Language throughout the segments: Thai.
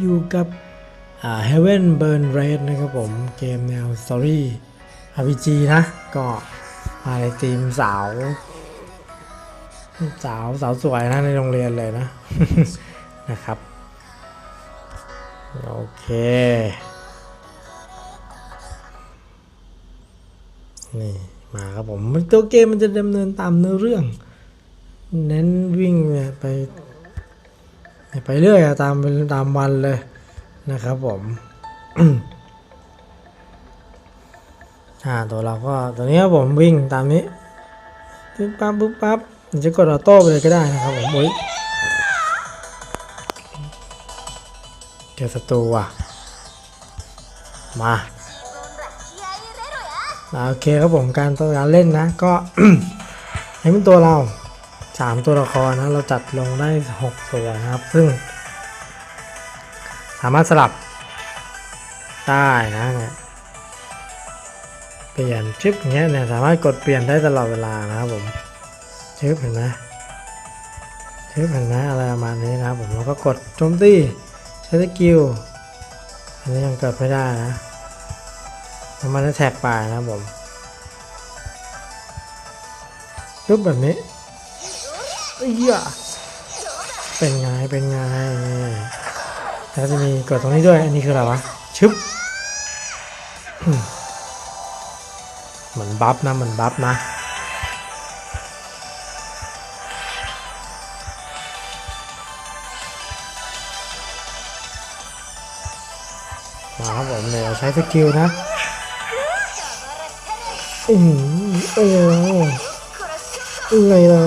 อยู่กับอ่า Heaven Burn Red นะครับผมเกมแนว Story RPG นะ ก็มาในทีมสาว สาวสาวสวยนะ ในโรงเรียนเลยนะ นะครับ โอเคนี่มาครับผมตัวเกมมันจะดำเนินตามเนื้อเรื่อง เน้นวิ่งเนี่ยไป ไปเรื่อยอะตามเป็นตามวันเลยนะครับผมอ่าตัวเราก็ตัวนี้ผมวิ่งตามนี้ปึ๊บปั๊บปึ๊บปั๊บมันจะกดออโต้ไปเลยก็ได้นะครับผมโอ้ยเจอศัตรูว่ะมาอ่าโอเคครับผมการตัวการเล่นนะ ก็ให้เป็นตัวเรา สามตัวละครนะเราจัดลงได้หกตัวนะครับ ซึ่ง สามารถสลับได้นะเนี่ยเปลี่ยนชิปอย่างเงี้ยเนี่ยสามารถกดเปลี่ยนได้ตลอดเวลานะครับผมชิปเห็นไหมชิปเห็นไหมอะไรประมาณนี้นะครับผมแล้วก็กดโจมตีใช้สกิลอันนี้ยังเกิดไม่ได้นะสามารถแท็กไปนะครับผมชุบแบบนี้ เอ้ยเป็นไง เป็นไง แล้วจะมีกดตรงนี้ด้วย อันนี้คืออะไรวะ ชึบเหมือนบัฟนะ เหมือนบัฟนะ มาครับผมเดี๋ยวใช้สกิลนะอืมเออไงเรา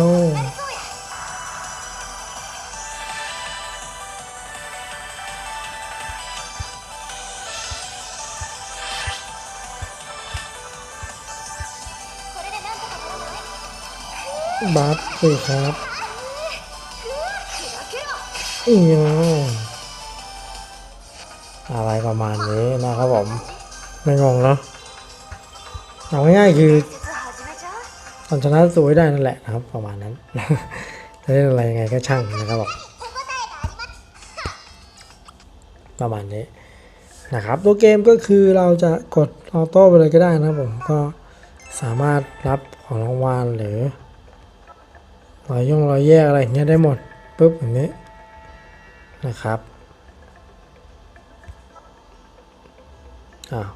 บัฟสิครับอืมอะไรประมาณนี้นะครับผม ไม่งงเนาะเอาง่ายๆคือตอนชนะสวยได้นั่นแหละนะครับ ประมาณนั้นจะเล่นอะไรยังไงก็ช่างนะครับผมประมาณนี้นะครับตัวเกมก็คือเราจะกดออโต้ไปเลยก็ได้นะครับผมก็สามารถรับของรางวัลหรือ รอยย่องรอยแยกอะไรอย่างเงี้ยได้หมดปุ๊บอย่างนี้นะครับอ้าว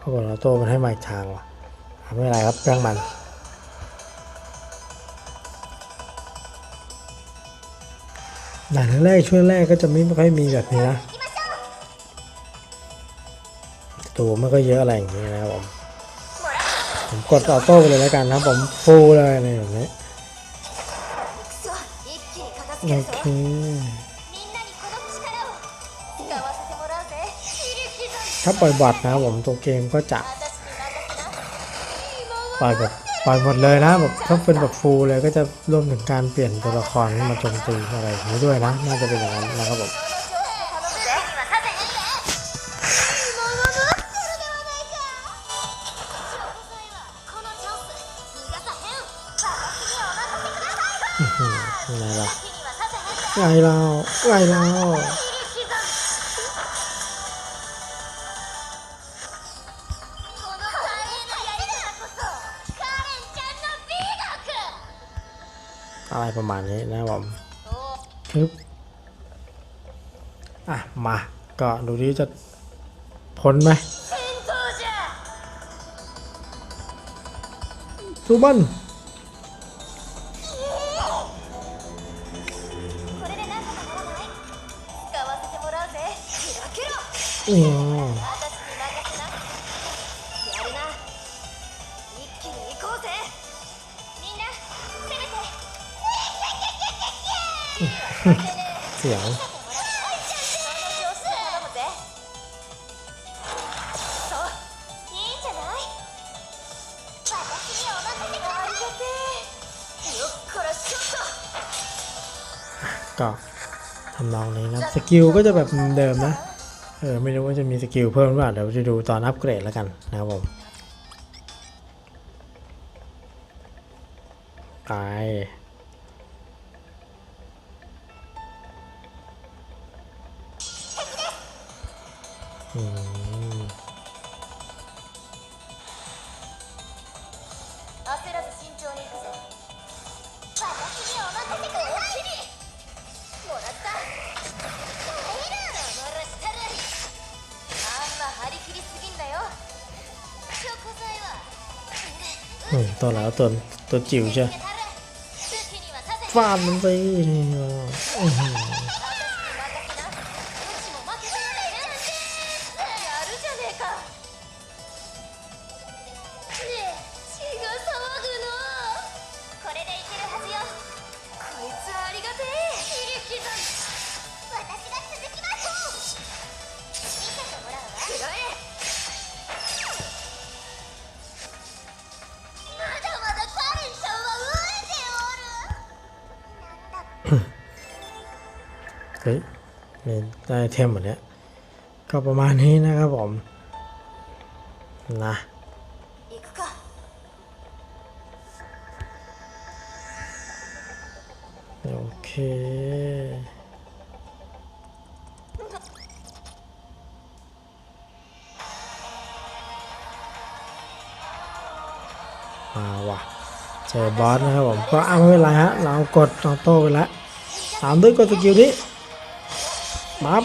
ปรากฏออโต้มันให้มาอีกทางว่ะไม่เป็นไรครับเรื่องมันด่านแรกช่วงแรกก็จะไม่ค่อยมีแบบนี้นะตัวไม่ก็เยอะอะไรอย่างเงี้ยนะครับผมผมกดออโต้ไปเลยแล้วกันนะผมฟูเลยอะไรอย่างเงี้ย โอเคถ้าปล่อยบอดนะผมตัวเกมก็จะปล่อยแบบปล่อยหมดเลยนะแบบถ้าเป็นแบบฟูลเลยก็จะรวมถึงการเปลี่ยนตัวละครมาโจมตีอะไรอย่างนี้ด้วยนะ น่าจะเป็นอย่างนั้นนะครับผม ไงเราไงเราอะไรประมาณนี้นะครับผมปึ๊บอะ มา ก็ดูดิจะพ้นไหมซูบัน อืมเสียงก็ทำนองนี้นะ สกิลก็จะแบบเดิมนะ เออไม่รู้ว่าจะมีสกิลเพิ่มหรือเปล่าเดี๋ยวจะดูตอนอัปเกรดแล้วกันนะครับผมไปอื แล้วตัวตัวจิ๋วใช่ฟาดมันไป ทมหมดเนี้ยก็ประมาณนี้นะครับผม นะโอเคมาว่ะเจอบอสนะครับผม ก็เอาไม่เป็นไรฮะ เรากดเราโต้ไปแล้วตามด้วยกดสกิลนี้ บัฟ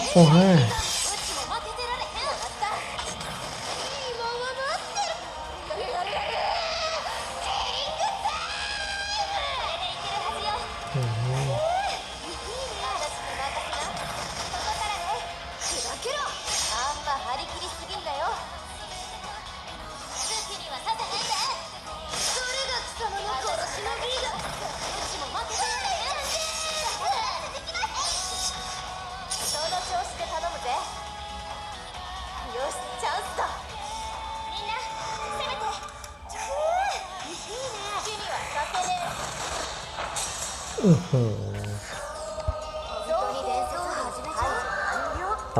ปร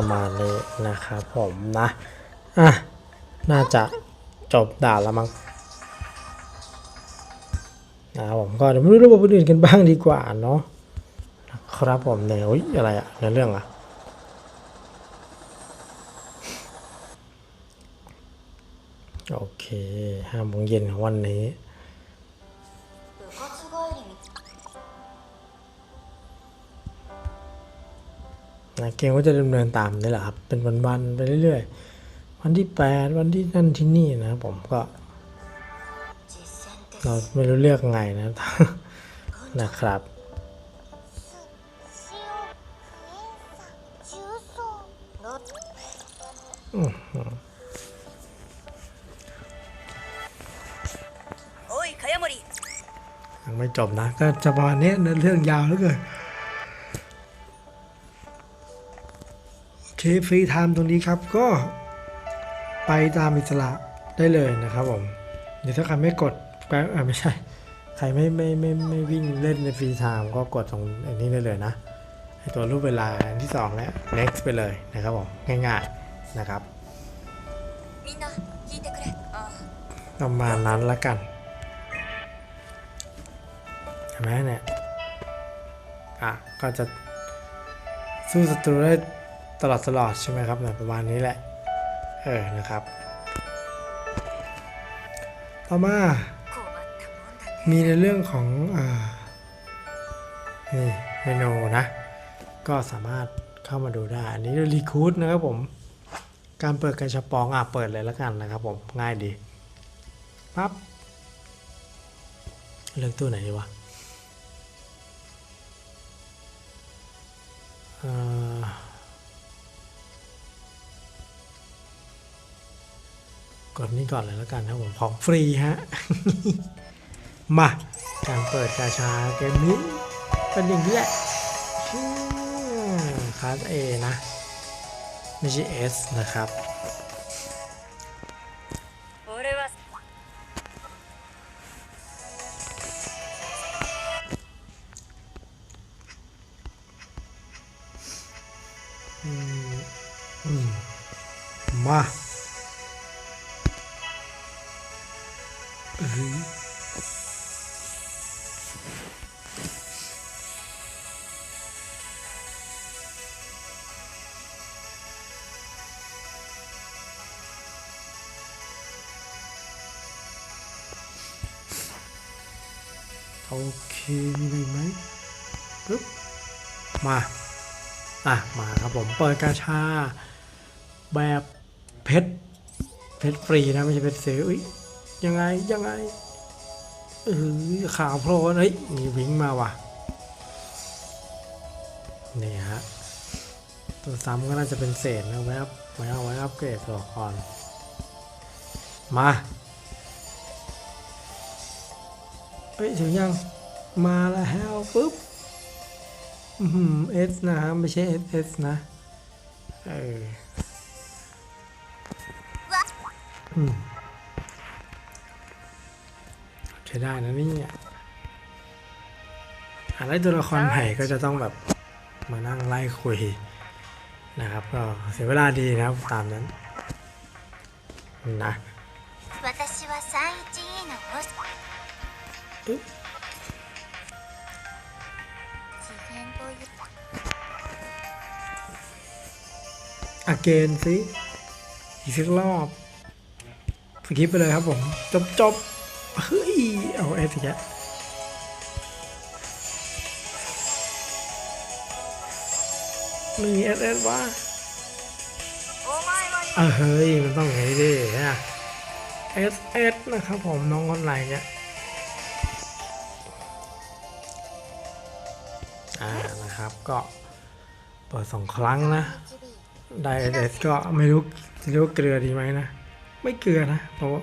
ะมาณนี้นะครับผมนะ อะ น่าจะจบด่านแล้วมั้งนะผมก็เดี๋ยวมาดูระบบอื่นกันบ้างดีกว่าเนาะครับผมเนี่ยอุ๊ยอะไรอะในเรื่องอะโอเคห้าโมงเย็นของวันนี้ะเกมก็จะดำเนินตามนี่แหละครับ เป็นวันๆไปเรื่อยๆ วันที่ 8 วันที่นั่นที่นี่นะผมก็ เราไม่รู้เลือกไงนะนะครับยังไม่จบนะ ก็จะประมาณนี้เรื่องยาวเหลือเกิน เคฟรีไทม์ตรงนี้ครับก็ไปตามอิสระได้เลยนะครับผมเดี๋ยวถ้าใครไม่กดแป๊บไม่ใช่ ใครไม่ไม่ไม่ไม่วิ่งเล่นในฟรีไทม์ก็กดตรงอันนี้ได้เลยนะตัวรูปเวลาอันที่ส2เนี่ย next ไปเลยนะครับผมง่ายๆนะครับประมาณนั้นละกันเห็นไหมเนี่ยอะก็จะสู้ศัตรูได้ ตลอดตลอดใช่ไหมครับนะประมาณนี้แหละเออนะครับ ต่อมา มีในเรื่องของอนี่เมนูนะ ก็สามารถเข้ามาดูได้ อันนี้รีคูดนะครับผม การเปิดกระชับปองอะเปิดเลยแล้วกันนะครับผม ง่ายดีปั๊บเลือกตัวไหนดีวะอ่า กดนี่ก่อนเลยแล้วกันนะผมของฟรีฮะ มา การเปิดกาชาเกมนี้ เป็นอย่างนี้แหละคลาส A นะ ไม่ใช่เอสนะครับ โอเคมีอะไรไหมปึ๊บมาอะมาครับผมเปิดกาชา แบบเพชรเพชรฟรีนะไม่ใช่เพชรซื้ออุ้ยยังไงยังไงเออขาวโพลนเฮ้ยมีวิ่งมาว่ะนี่ฮะตัวซ้ำก็น่าจะเป็นเศษนะไว้อัพไว้เอาไว้อัพเกรดตัวละครมา ฮ้ยถึงยัง มาแล้วปุ๊บอืมเอสนะฮะไม่ใช่เอสเอสนะเออใช้ได้นะนี่อ่าไล่ตัวละครใหม่ก็จะต้องแบบมานั่งไล่คุยนะครับ ก็เสียเวลาดีนะครับตามนั้นนะ อาเกนสิอีกสักรอบสกิปไปเลยครับผม จบจบเฮ้ย เอาเอสแกไม่มีเอสเอสวะเออเฮ้ย มันต้องไงดิฮะเอสเอสนะครับผมน้องคนไหนเนี่ย นะครับ ก็เปิดสองครั้งนะได้เอสก็ไม่รู้จะเรียกว่าเกลือดีไหมนะ ไม่เกลือนะ เพราะว่า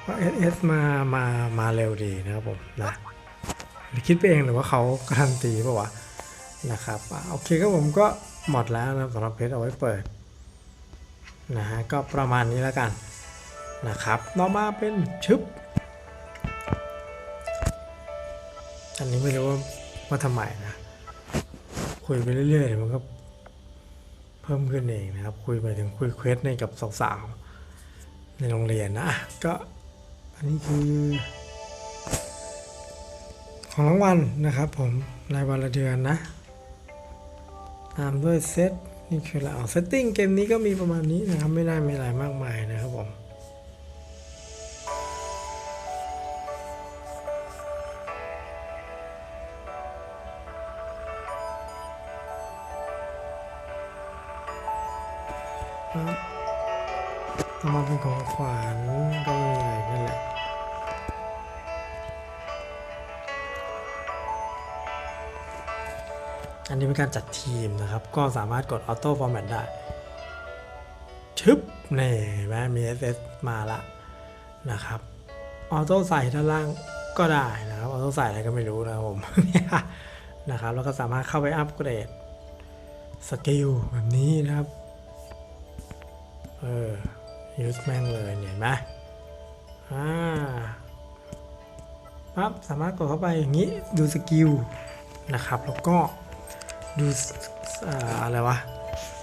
เพราะเอสเอสมามามาเร็วดีนะครับผมนะคิดไปเองหรือว่าเขาการันตีป่าวะนะครับโอเคก็ผมก็หมดแล้วนะสำหรับเพชรเอาไว้เปิดนะฮะก็ประมาณนี้แล้วกันนะครับต่อมาเป็นชึบอันนี้ไม่รู้ว่า ว่าทำไมนะ คุยไปเรื่อยๆเดี๋ยมันก็เพิ่มขึ้นเองนะครับ คุยไปถึงคุยเควสในกับสาวๆในโรงเรียนนะก็อันนี้คือ ของรางวัลนะครับ ผมรายวันละเดือนนะ ตามด้วยเซตนี่คืออะไรอ๋อเซตติ้งเกมนี้ก็มีประมาณนี้นะครับ ไม่ได้มีอะไรมากมายนะครับผม มาเป็นของขวัญก็มีอะไรนั่นแหละอันนี้เป็นการจัดทีมนะครับ ก็สามารถกด Auto Format ได้ ชึบนี่เห็นไหมมี SS มาละนะครับออโต้ใส่ด้านล่างก็ได้นะครับออโต้ใส่อะไรก็ไม่รู้นะครับผมนะครับแล้วก็สามารถเข้าไปอัปเกรดสกิลแบบนี้นะครับ เออ ยูสแม่งเลยเห็นไหมอ่าปั๊บสามารถกดเข้าไปอย่างนี้ดูสกิลนะครับ แล้วก็ดูสอ่าอะไรวะ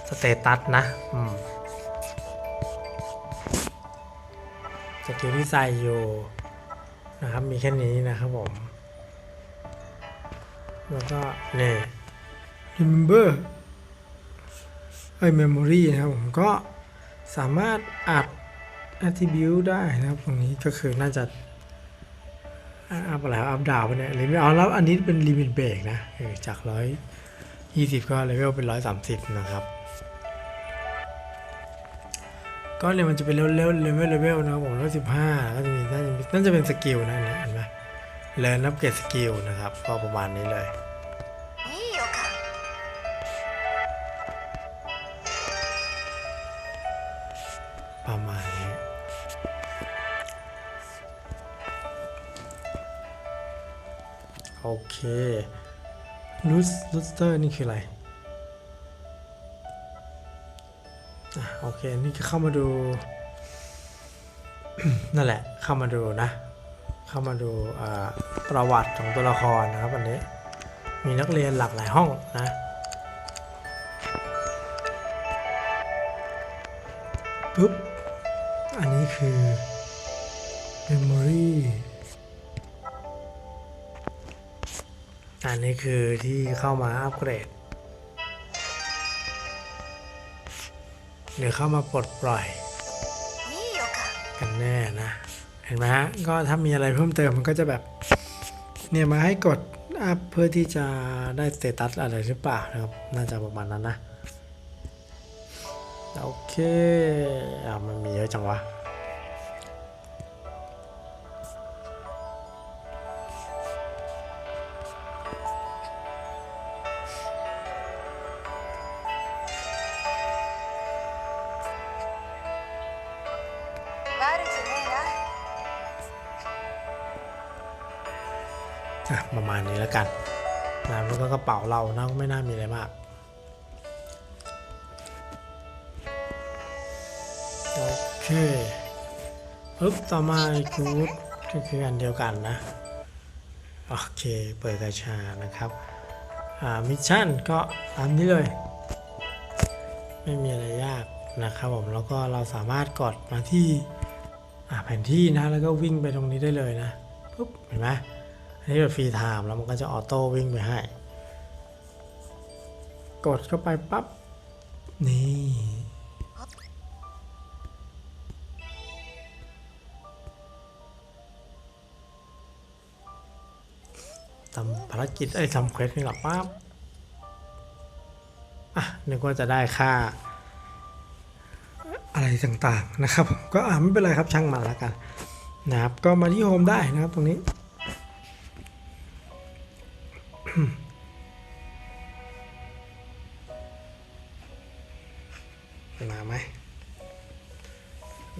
สเตตัสนะอืมสกิลที่ใส่อยู่นะครับมีแค่นี้นะครับผม แล้วก็นี่ remember ไอ้ memory นะครับผมก็ สามารถอัด attribute ได้นะครับตรงนี้ก็คือน่าจะอัพอะไรอัพดาวไปเนี่ยหรือไม่เอาแล้วอันนี้เป็นลิมิตเบรกนะจากร้อยยี่สิบก็เลเวลเป็นร้อยสามสิบนะครับ ก็เนี่ยมันจะเป็นเลเวลเลเวลเลเวลนะครับผมร้อยสิบห้าก็จะมีน่าจะน่าจะเป็นสกิลนะเนี่ยเห็นไหมเรียนอัพเกรดสกิลนะครับ ก็ประมาณนี้เลย ลูสลูสเตอร์นี่คืออะไรอะโอเค นี่คือเข้ามาดู นั่นแหละ เข้ามาดูนะ เข้ามาดูประวัติของตัวละครนะครับวันนี้ มีนักเรียนหลากหลายห้องนะปุ๊บ อันนี้คือ Memory อันนี้คือที่เข้ามาอัปเกรดหรือเข้ามาปลดปล่อย กันแน่นะ เห็นไหมฮะ ก็ถ้ามีอะไรเพิ่มเติมมันก็จะแบบ เนี่ยมาให้กดอัพเพื่อที่จะได้สเตตัสอะไรหรือเปล่านะครับ น่าจะประมาณนั้นนะ โอเคอ่ามันมีเยอะจังวะ ประมาณนี้แล้วกันนะแล้วก็กระเป๋าเรานะก็ไม่น่ามีอะไรมากโอเคปึ๊บต่อมาอีกคูดก็คืออันเดียวกันนะ โอเค เปิดกระชานะครับ อ่า มิชชั่นก็ตามนี้เลย ไม่มีอะไรยากนะครับผม แล้วก็เราสามารถกดมาที่อาแผนที่นะ แล้วก็วิ่งไปตรงนี้ได้เลยนะ ปุ๊บ เห็นไหม นนี้แบบฟรีไทม์แล้วมันก็จะออโต้วิ่งไปให้ กดเข้าไปปั๊บ นี่ ทำภารกิจไอ้ทำเควสนี่หรอปั๊บ อะนึกว่าจะได้ค่า อะไรต่างๆนะครับ ก็อ่าไม่เป็นไรครับช่างมันแล้วกันนะครับก็มาที่โฮมได้นะครับตรงนี้ มาไหม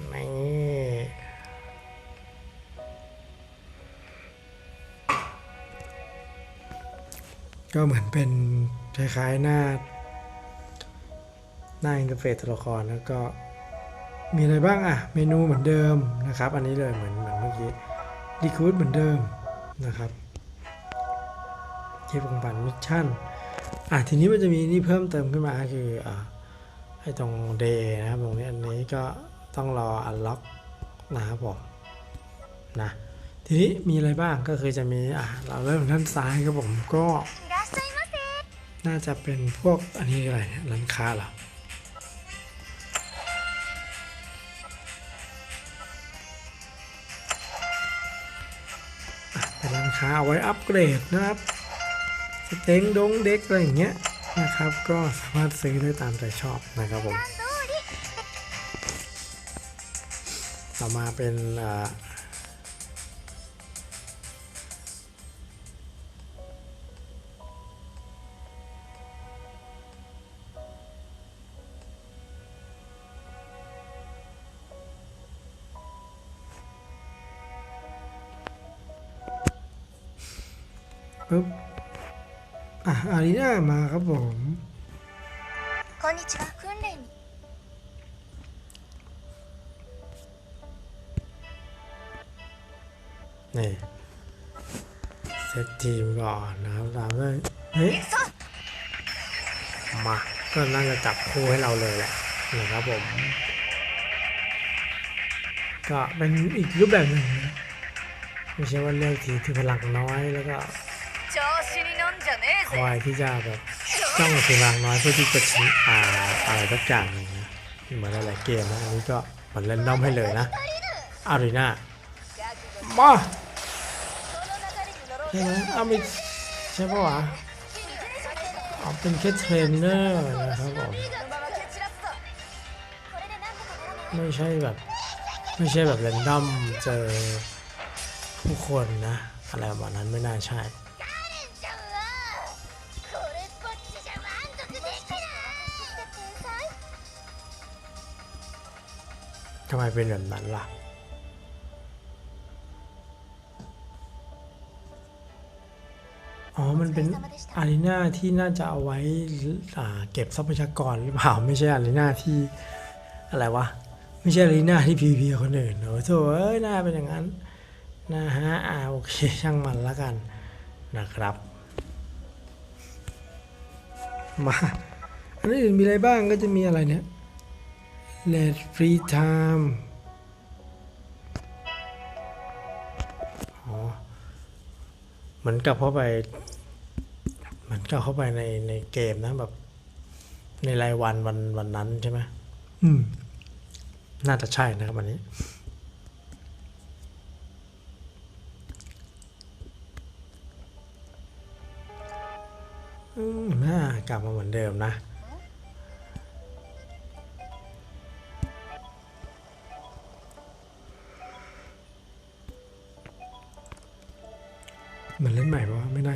ไม่ก็เหมือนเป็นคล้ายๆหน้า หน้าอินเทอร์เฟซตัวละครแล้วก็มีอะไรบ้างอะเมนูเหมือนเดิมนะครับ อันนี้เลยเหมือนเหมือนเมื่อกี้ดีคูดเหมือนเดิมนะครับ เก็บของขวันมิชชั่นอะทีนี้มันจะมีนี่เพิ่มเติมขึ้นมาคืออ่าไอ้ตรง day นะครับตรงนี้อันนี้ก็ต้องรอ unlock นะครับผมนะทีนี้มีอะไรบ้างก็คือจะมีอะเราเริ่มท่านซ้ายครับผมก็ น่าจะเป็นพวกอันนี้อะไรร้านค้าเหรอเป็นร้านค้าเอาไว้อัปเกรดนะครับ สเต็งดงเด็กอะไรอย่างเงี้ยนะครับ ก็สามารถซื้อได้ตามใจชอบนะครับผม ต่อมาเป็น อ่ะอารีนามาครับผม こんにちは訓練に นี่เซตทีมก่อนนะครับตามด้วยเฮ้ยมา ก็น่าจะจับคู่ให้เราเลยแหละนะครับผม ก็เป็นอีกรูปแบบหนึ่งนะไม่ใช่ว่าเลือกทีมที่พลังน้อยแล้วก็ คอยที่จะแบบต้องเวลาน้อยเพื่อที่จะชิงอาอะไรสักอย่างนึงนะเหมือนหลายๆเกมนะอันนี้ก็เมือนเล่นด้อมให้เลยนะอารีนามาใช่ไหมเอาไม่ใช่ปะวะเอาเป็นแค่เทรนเนอร์นะครับผมไม่ใช่แบบไม่ใช่แบบเล่นด้อมเจอผู้คนนะ อะไรแบบนั้นไม่น่าใช่ ทำไมเป็นแบบนั้นล่ะ อ๋อ มันเป็นอารีนาที่น่าจะเอาไว้เก็บทรัพยากรหรือเปล่า ไม่ใช่อารีนาที่อะไรวะ ไม่ใช่อารีนาที่พีพีคนอื่นโอ้โถเอ้ยน่าเป็นอย่างนั้น นะฮะ อ่า โอเค ช่างมันละกันนะครับ มา อันอื่นมีอะไรบ้างก็จะมีอะไรเนี่ย let free time เหมือนกับเข้าไป เหมือนกับเข้าไปในในเกมนะแบบ ในรายวันวันวันนั้นใช่ไหมอืม น่าจะใช่นะครับวันนี้น่ากลับมาเหมือนเดิมนะ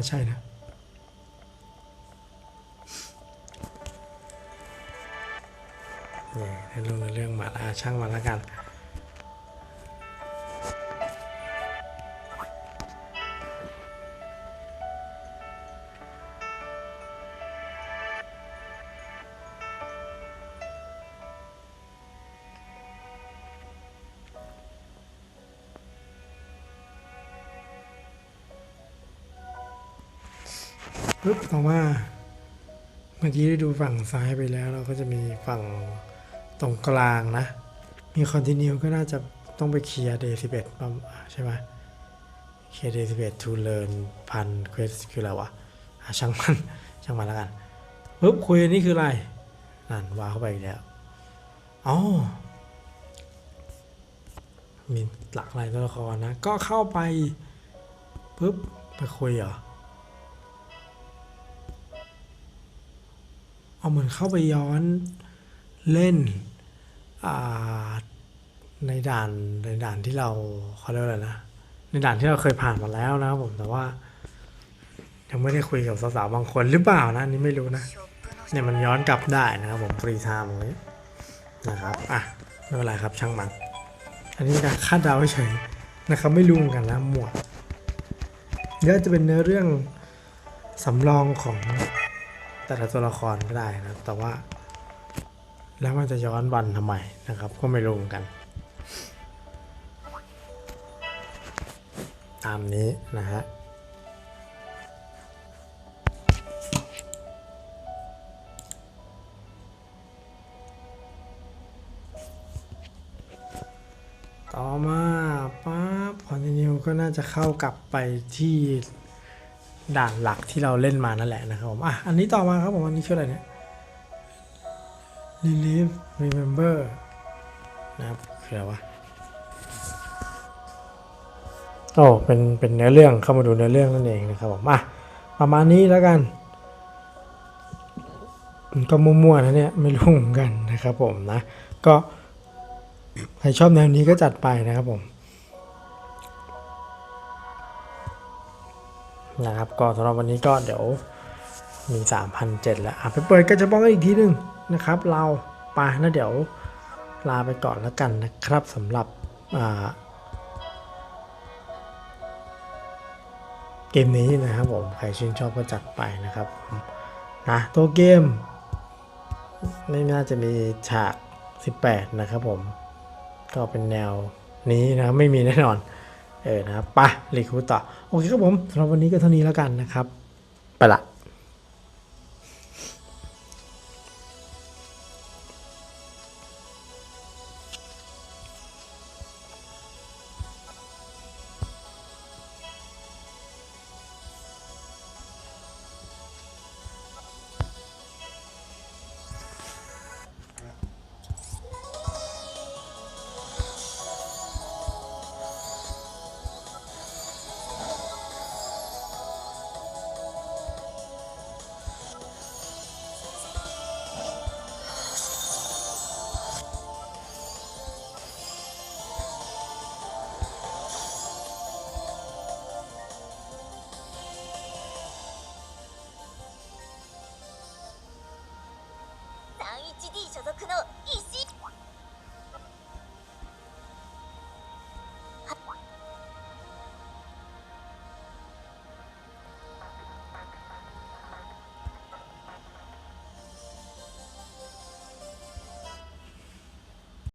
ใช่นะนี่ให้รู้ในเรื่องมาละช่างมาแล้วกัน ปึ๊บต่อมาเมื่อกี้ได้ดูฝั่งซ้ายไปแล้ว เราก็จะมีฝั่งตรงกลางนะ มีคอนติเนียก็น่าจะต้องไปเคลียร์ day 11ประมใช่ไหมเคลียร์ day 11 to learn พัน quest คืออะไรวะช่างมันช่างมันแล้วกันปึ๊บคุยนนี้คืออะไรนั่นวางเข้าไปอีกแล้วอ๋อมีหลากหลายตัวละครนะ ก็เข้าไปปึ๊บไปคุยเหรอ เอาเหมือนเข้าไปย้อนเล่นในด่านในด่านที่เราเขาเรียกอะไรนะในด่านที่เราเคยผ่านมาแล้วนะครับผมแต่ว่า ยังไม่ได้คุยกับสาวๆบางคนหรือเปล่านะนี่ไม่รู้นะเนี่ยมันย้อนกลับได้นะครับผมฟรีไทม์เลยนะครับอะไม่เป็นไรครับช่างมัน อันนี้การคาดเดาเฉยนะครับไม่รู้เหมือนกันนะหมวดเดี๋ยวจะเป็นเนื้อเรื่องสำรองของ แต่ละตัวละครก็ได้นะแต่ว่า แล้วมันจะย้อนวันทำไมนะครับ ก็ไม่รู้เหมือนกัน ตามนี้นะฮะต่อมาปั๊บคอนติเนียก็น่าจะเข้ากลับไปที่ ด่านหลักที่เราเล่นมานั่นแหละนะครับผมอะอันนี้ต่อมาครับผมอันนี้คืออะไรเนี่ย relive remember นะครับคืออะไรวะโอ้เป็นเป็นเนื้อเรื่องเข้ามาดูเนื้อเรื่องนั่นเองนะครับผมอะประมาณนี้แล้วกันมันก็มั่วๆนะเนี่ยไม่รู้เหมือนกันนะครับผมนะ ก็ใครชอบแนวนี้ก็จัดไปนะครับผม นะครับ ก็สำหรับวันนี้ก็เดี๋ยวมี 3,007แล้วอะไปเปิดกระจะบ้องกันอีกทีหนึงนะครับ เราไปแล้วเดี๋ยวลาไปก่อนแล้วกันนะครับสำหรับเกมนี้นะครับผม ใครชื่นชอบก็จัดไปนะครับนะตัวเกม ไม่น่าจะมีฉาก 18 นะครับผม ก็เป็นแนวนี้นะไม่มีแน่นอน เออนะครับไปรีคูต่อโอเคครับผมสำหรับวันนี้ก็เท่านี้แล้วกันนะครับ ไปละ HD 所属の